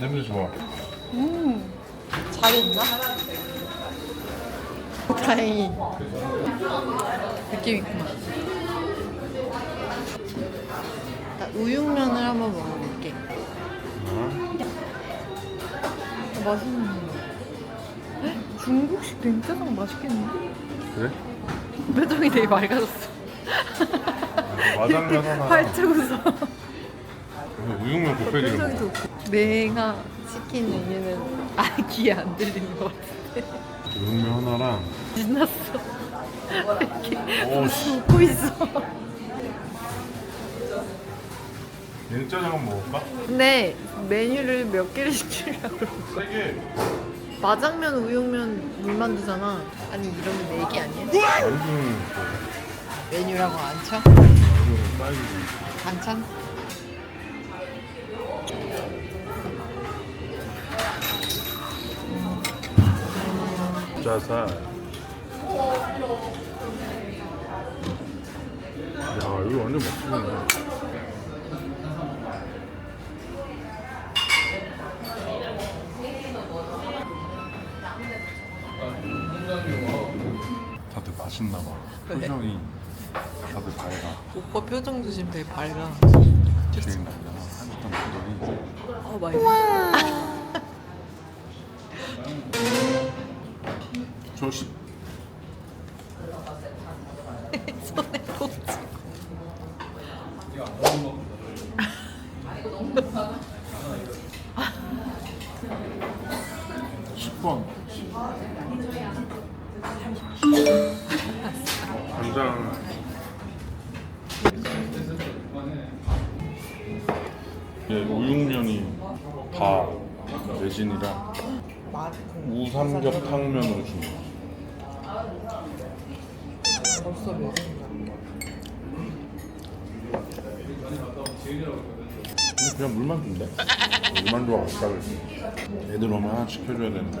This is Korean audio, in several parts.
냄새 좋아. 잘 있나? 다행히 느낌 있구나. 나 우육면을 한번 먹어볼게. 어, 맛있는데. 에? 중국식 냉짜장 맛있겠는데? 그래? 표정이 되게 맑아졌어. 와장면 하나. 활짝 웃어. 우육면 곱빼기를 표정이 먹어. 좋고. 내가 시킨 메뉴는 아 귀에 안 들리는 것 같은데. 우육면 하나랑 신났어. 이렇게 오, 씨. 웃고 있어. 냉짜장은 먹을까? 근데 메뉴를 몇 개를 시키려고? 세게. 마장면, 우육면, 물만두잖아. 아니 이러면 네개 아니야? 메뉴라고 안 쳐? 반찬? 짜살. 야 이거 완전 맛있네. 맛있나 봐. 왜? 표정이 다들 밝아. 오빠 표정도 지금 되게 밝아. 주인 남자나 한땀 표정이. 어 많이. 저 시, 손에 꽂지. 10번. 우육면이 다 매진이라 우삼겹 탕면으로 줍니다. 벌써 매진이다. 이거 그냥 물만 준대. 물만두가 맛있다고 했어. 애들 오면 하나 시켜줘야 되는데.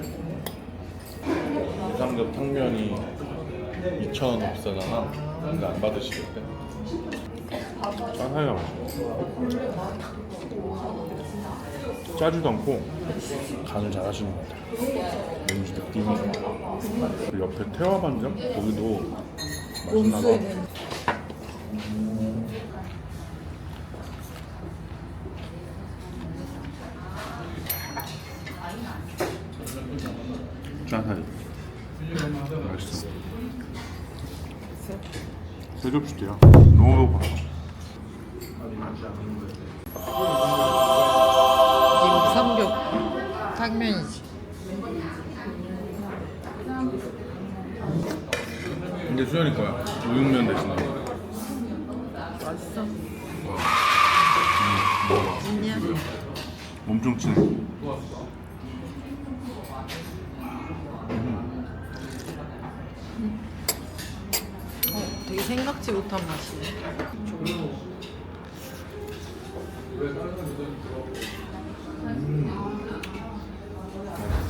우삼겹 탕면이 2,000원 비싸잖아. 근데 안 받으시겠대. 짜사이가 맛있어. 짜지도 않고 간을 잘 하시는 것 같아. 왠지 느낌이. 그리고 옆에 태화 반점? 거기도 맛있나 봐. 짜사이. 맛있어. 세 접시대야. 너무 배고파. 이거 삼겹 탕면이지. 근데 수현이 거야. 우육면 대신에. 맛있어. 먹어. 있냐? 엄청 진해. 어, 되게 생각지 못한 맛이네.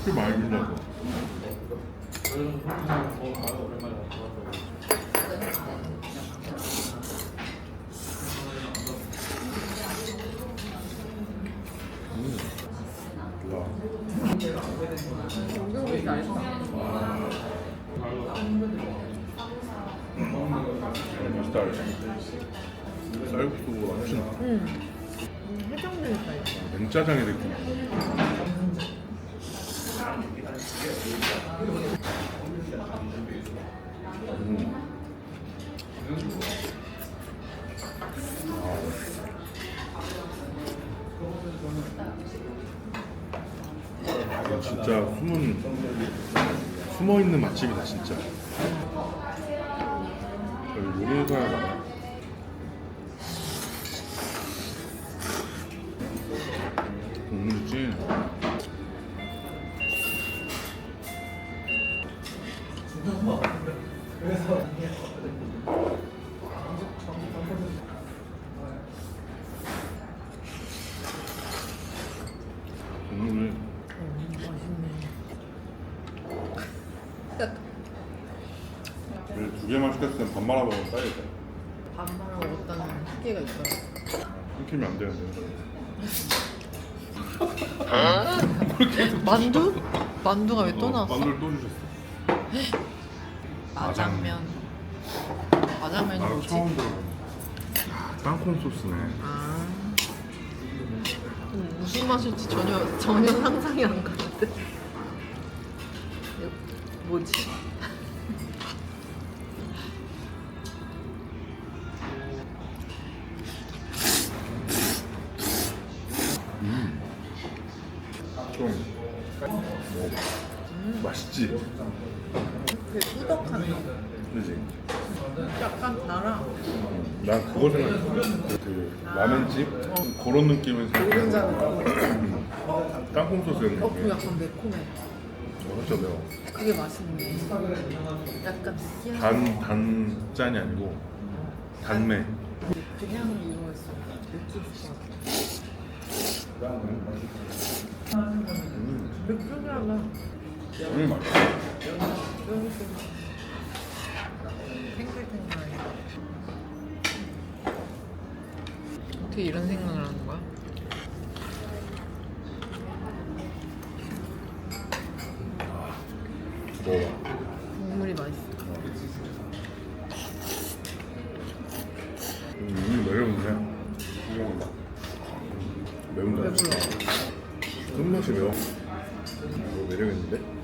술 많이 준다고. 음. 맛있다. 훨씬 나. 응. 냉짜장의 느낌. 이거 진짜 숨은 숨어 있는 맛집이다 진짜. 여기 요리사가 두 개만 시켰으면 밥 말아 먹으면 싸야겠다. 밥 말아 먹었다는 후기가 있더라. 끊기면 안 되는데. 만두? 만두가 왜또 어, 나왔어? 만두를 또 주셨어. 마장면. 마장면이 나도 뭐지? 처음 들어. 땅콩 소스네. 아. 음, 무슨 맛일지 전혀 전혀 상상이 안 가는데. 뭐지? 맛있지? 그 꾸덕한 거. 그지? 약간 달아. 난 그거 생각했어. 그 라멘집 그런 느낌을 노른자 생각했어. 느낌. 땅콩 소스 이런 어, 그 느낌. 약간 매콤해. 어, 진짜 매워. 그게 맛있네. 약간 느끼한. 단, 단 짠이 아니고 단매. 그냥 이거였어. 맥주 것 같아. 음, 하나. 음 맛있어. 탱글탱글하게. 어떻게 이런 생각을 하는 거야? 먹어봐. 국물이 맛있어. 음, 매운데. 왜 불러? 끝맛이 매워. 이거 매력 있는데?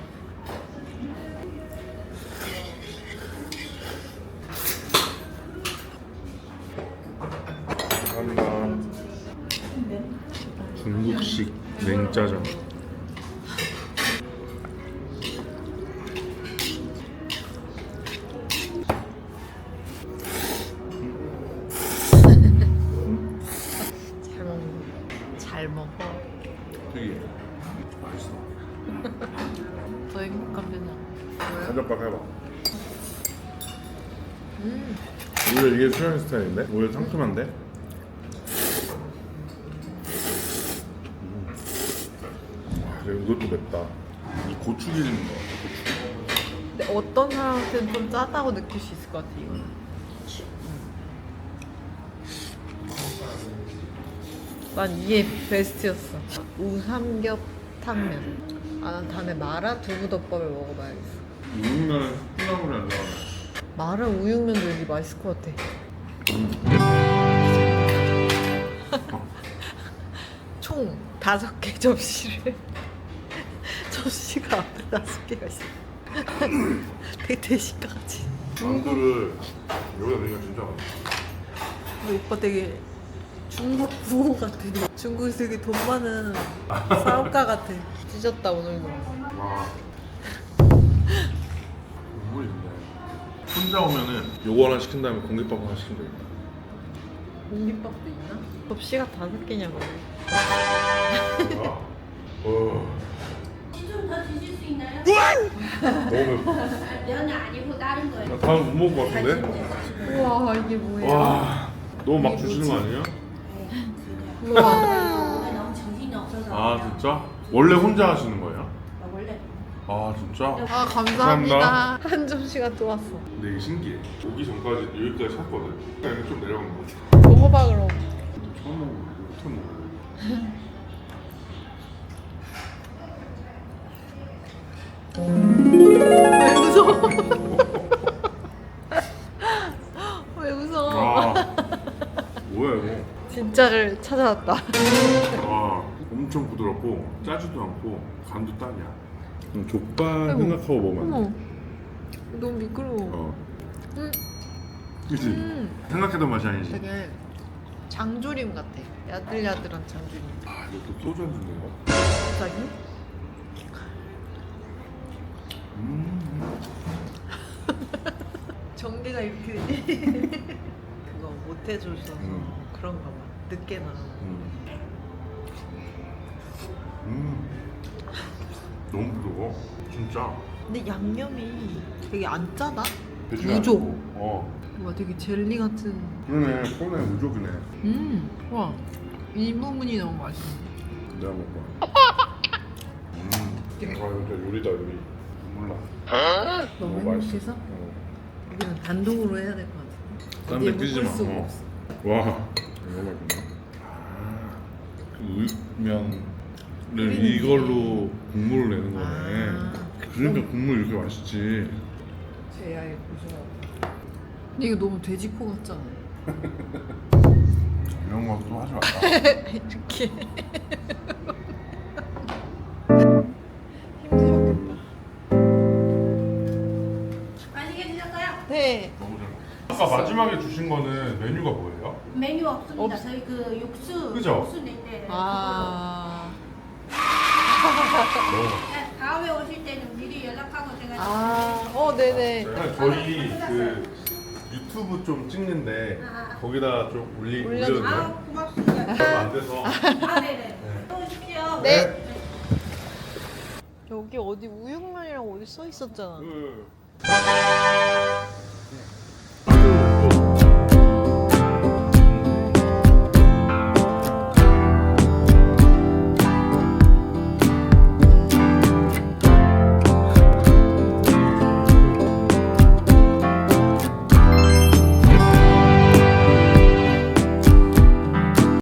이게 수현 스타일인데? 오히려 상큼한데? 음. 와, 그리고 이것도 맵다. 이 고추 기름인 거 같아. 근데 어떤 사람한테는 좀 짜다고 느낄 수 있을 것 같아 이거는. 난 이게 베스트였어. 우삼겹 탕면. 아, 난 다음에 마라 두부덮밥을 먹어봐야겠어. 우육면은 콩나물이 안 들어가네. 마라 우육면도 여기 맛있을 것 같아. 총 다섯 개 접시를 접시가 앞에 다섯 개가 있어. 대식가같이. 만두를 여기다 넣으니까 진짜 맛있어. 근데 오빠 되게 중국 부호 같아. 중국에서 되게 돈 많은 싸움가 같아. 찢었다 오늘도. 와. 혼자 오면은 요거 하나 시킨 다음에 공깃밥 하나 시키면 되겠다. 공깃밥도 있나? 접시가 다섯 개냐고. 어. 좀더 드실 수 있나요? 너무. 면은 아니고 다른 거예요. 나 다음 못 먹을 것 같은데? 우와 이게 뭐야? 와. 너무 막 주시는 거 아니에요? 우와. 오늘 너무 정신이 없어서. 아 진짜? 원래 혼자 하시는 거예요? 아 진짜? 아 감사합니다. 한 점시가 또 왔어. 근데 이게 신기해. 오기 전까지 여기까지 샀거든. 그냥 좀 내려간 거 같아. 먹어봐 그럼. 처음 먹어보고 처음. 왜 웃어? 왜 웃어? 아 뭐야 이거? 진짜를 찾아왔다. 와 엄청 부드럽고 짜지도 않고 간도 딱이야. 족발 아이고. 생각하고 먹으면 안 어머, 돼. 너무 미끄러워. 어. 음, 그치? 음, 생각했던 맛이 아니지? 되게 장조림 같아. 야들야들한 장조림. 아 이것도 소주 한 잔인가? 갑자기? 음. 전개가 이렇게 그거 못 해줘서 음. 그런가 봐. 늦게 나와. 음. 음. 너무 부드러워. 진짜. 근데 양념이 되게 안 짜다. 돼지가. 아니고. 어. 와, 되게 젤리 같은. 그러네. 손에 우족이네. 음, 와, 이 부분이 너무 맛있네. 내가 먹고. 음. 아 이거 요리다 요리. 몰라. 너무 너무 맛있어. 행복해서 어. 우리는 단독으로 해야 될 것 같아. 어디에 끼지 묶을 마. 수가 어. 없어. 와 이거 말구나. 아, 그 우육면을 이걸로 국물을 내는 거네. 아. 그러니까 국물 이렇게 맛있지. 제야의 고수라고. 근데 이거 너무 돼지코 같잖아. 이런 것도 하지 말라. 이렇게. 힘드셨겠다. 맛있게 드셨어요? 네. 너무 잘. 아까 마지막에 주신 거는 메뉴가 뭐예요? 메뉴 없습니다. 없- 저희 그 육수 그죠? 육수 낸데 아. 네, 다음에 오실 때는 미리 연락하고 제가 아. 어, 네네. 약간 저희 그 유튜브 좀 찍는데 아. 거기다 좀 올리 올려도 올려도 아 돼요? 고맙습니다. 안 돼서. 아 네네. 또 오십시오. 네. 여기 어디 우육면이라고 어디 써 있었잖아. 그